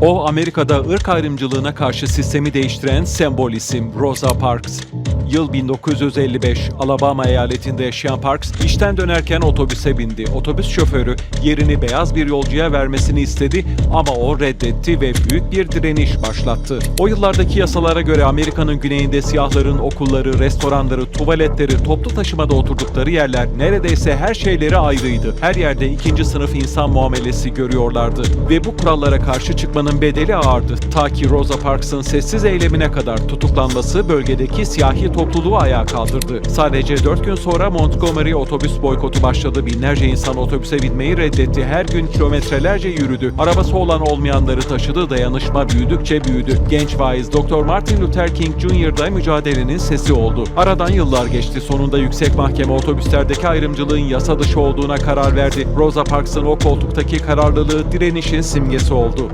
O Amerika'da ırk ayrımcılığına karşı sistemi değiştiren sembol isim Rosa Parks. Yıl 1955, Alabama eyaletinde yaşayan Parks işten dönerken otobüse bindi. Otobüs şoförü yerini beyaz bir yolcuya vermesini istedi ama o reddetti ve büyük bir direniş başlattı. O yıllardaki yasalara göre Amerika'nın güneyinde siyahların okulları, restoranları, tuvaletleri, toplu taşımada oturdukları yerler neredeyse her şeyleri ayrıydı. Her yerde ikinci sınıf insan muamelesi görüyorlardı ve bu kurallara karşı çıkmanın bedeli ağırdı. Ta ki Rosa Parks'ın sessiz eylemine kadar tutuklanması bölgedeki siyahi topluluğu ayağa kaldırdı. Sadece 4 gün sonra Montgomery otobüs boykotu başladı. Binlerce insan otobüse binmeyi reddetti. Her gün kilometrelerce yürüdü. Arabası olan olmayanları taşıdı. Dayanışma büyüdükçe büyüdü. Genç vaiz Dr. Martin Luther King Jr. da mücadelenin sesi oldu. Aradan yıllar geçti. Sonunda yüksek mahkeme otobüslerdeki ayrımcılığın yasa dışı olduğuna karar verdi. Rosa Parks'ın o koltuktaki kararlılığı direnişin simgesi oldu.